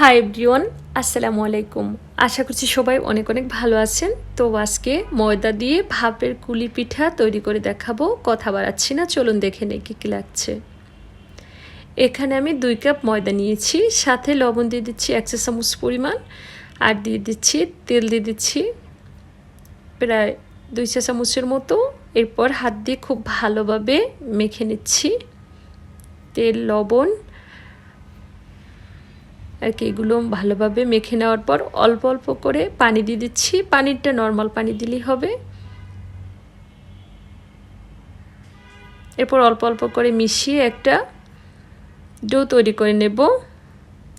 Hi everyone আসসালামু আলাইকুম। আশা করছি সবাই অনেক অনেক ভালো আছেন। তো আজকে ময়দা দিয়ে ভাপের কুলি পিঠা তৈরি করে দেখাবো। কথা বাড়াচ্ছি না, চলুন দেখে নেই কী কী লাগছে। এখানে আমি দুই কাপ ময়দা নিয়েছি, সাথে লবণ দিয়ে দিচ্ছি একশো চামচ পরিমাণ, আর দিয়ে দিচ্ছি তেল দিয়ে দিচ্ছি প্রায় দুই চা চামচের মতো। এরপর হাত দিয়ে খুব ভালোভাবে মেখে নিচ্ছি। তেল, লবণ আর কি, এগুলো ভালোভাবে মেখে নেওয়ার পর অল্প অল্প করে পানি দিয়ে দিচ্ছি। পানিরটা নর্মাল পানি দিলেই হবে। এরপর অল্প অল্প করে মিশিয়ে একটা ডো তৈরি করে নেব।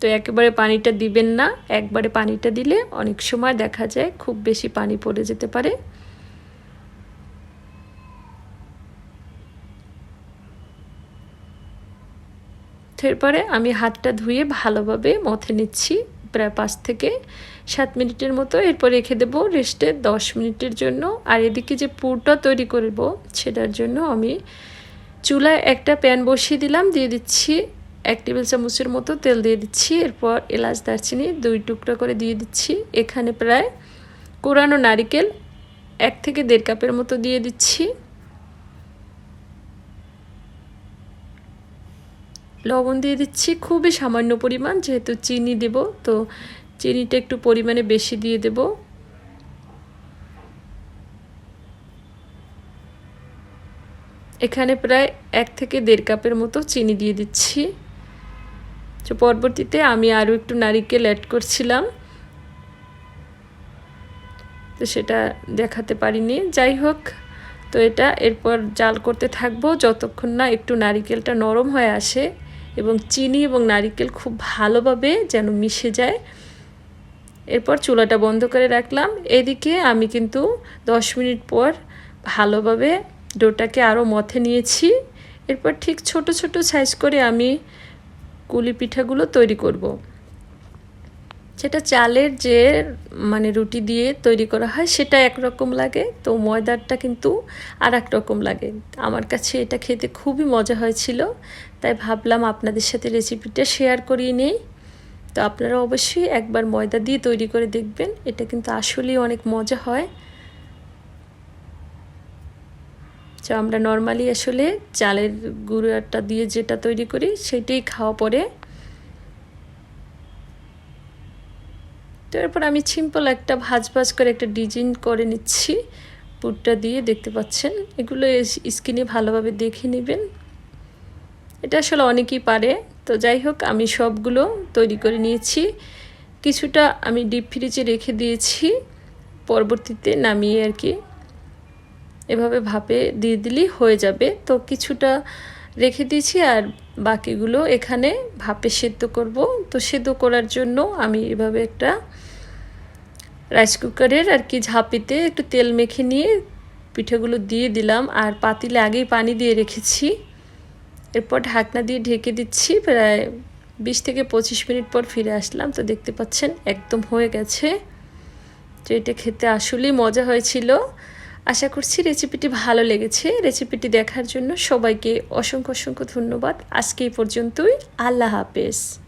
তো একেবারে পানিটা দিবেন না। একবারে পানিটা দিলে অনেক সময় দেখা যায় খুব বেশি পানি পড়ে যেতে পারে। এরপরে আমি হাতটা ধুয়ে ভালোভাবে মথে নিচ্ছি, প্রায় পাঁচ থেকে সাত মিনিটের মতো। এরপর রেখে দেবো রেস্টে দশ মিনিটের জন্য। আর এদিকে যে পুরটা তৈরি করব, সেটার জন্য আমি চুলায় একটা প্যান বসিয়ে দিলাম, দিয়ে দিচ্ছি এক টেবিল চামচের মতো তেল দিয়ে দিচ্ছি। এরপর এলাচ, দারচিনি দুই টুকরো করে দিয়ে দিচ্ছি। এখানে প্রায় কোরানো নারিকেল এক থেকে দেড় কাপের মতো দিয়ে দিচ্ছি। লবণ দিয়ে দিচ্ছি। খুবই সামান্য পরিমাণ, যেহেতু চিনি দেব, তো চিনিটা একটু পরিমাণে বেশি দিয়ে দেব। এখানে প্রায় এক থেকে দেড় কাপের মতো চিনি দিয়ে দিচ্ছি। তো পরবর্তীতে আমি আরও একটু নারিকেল অ্যাড করছিলাম। তো সেটা দেখাতে পারিনি। যাই হোক, তো এটা এরপর জাল করতে থাকব। যতক্ষণ না একটু নারিকেলটা নরম হয়ে আসে এবং চিনি এবং নারিকেল খুব ভালোভাবে যেন মিশে যায়। এরপর চুলাটা বন্ধ করে রাখলাম। এদিকে আমি কিন্তু দশ মিনিট পর ভালোভাবে ডোটাকে আরও মথে নিয়েছি। এরপর ঠিক ছোট ছোট সাইজ করে আমি কুলি পিঠাগুলো তৈরি করব। সেটা চালের যে মানে রুটি দিয়ে তৈরি করা হয়, সেটা একরকম লাগে। তো ময়দারটা কিন্তু আর এক রকম লাগে। আমার কাছে এটা খেতে খুবই মজা হয়েছিল। তাই ভাবলাম আপনাদের সাথে রেসিপিটা শেয়ার করিয়ে নেই। তো আপনারা অবশ্যই একবার ময়দা দিয়ে তৈরি করে দেখবেন। এটা কিন্তু আসলেই অনেক মজা হয়। তো আমরা নর্মালি আসলে চালের গুঁড়াটা দিয়ে যেটা তৈরি করি, সেটাই খাওয়া পরে তো এরপর আমি সিম্পল একটা ভাজ ভাজ করে একটা ডিজাইন করে নিচ্ছি। পুরটা দিয়ে দেখতে পাচ্ছেন, এগুলো স্কিনে ভালোভাবে দেখে নেবেন। এটা আসলে অনেকেই পারে। তো যাই হোক, আমি সবগুলো তৈরি করে নিয়েছি। কিছুটা আমি ডিপ ফ্রিজে রেখে দিয়েছি। পরবর্তীতে নামিয়ে আর কি এভাবে ভাপে দিয়ে দিলেই হয়ে যাবে। তো কিছুটা রেখে দিয়েছি আর বাকিগুলো এখানে ভাপে সেদ্ধ করব। তো সেদ্ধ করার জন্য আমি এভাবে একটা রাইস কুকারের আর কি ঝাঁপিতে একটু তেল মেখে নিয়ে পিঠেগুলো দিয়ে দিলাম। আর পাতিলে আগেই পানি দিয়ে রেখেছি। এরপর ঢাকনা দিয়ে ঢেকে দিচ্ছি। প্রায় বিশ থেকে পঁচিশ মিনিট পর ফিরে আসলাম। তো দেখতে পাচ্ছেন, একদম হয়ে গেছে। তো এটা খেতে আসলেই মজা হয়েছিল। আশা করছি রেসিপিটি ভালো লেগেছে। রেসিপিটি দেখার জন্য সবাইকে অসংখ্য অসংখ্য ধন্যবাদ। আজকে এই পর্যন্তই। আল্লাহ হাফেজ।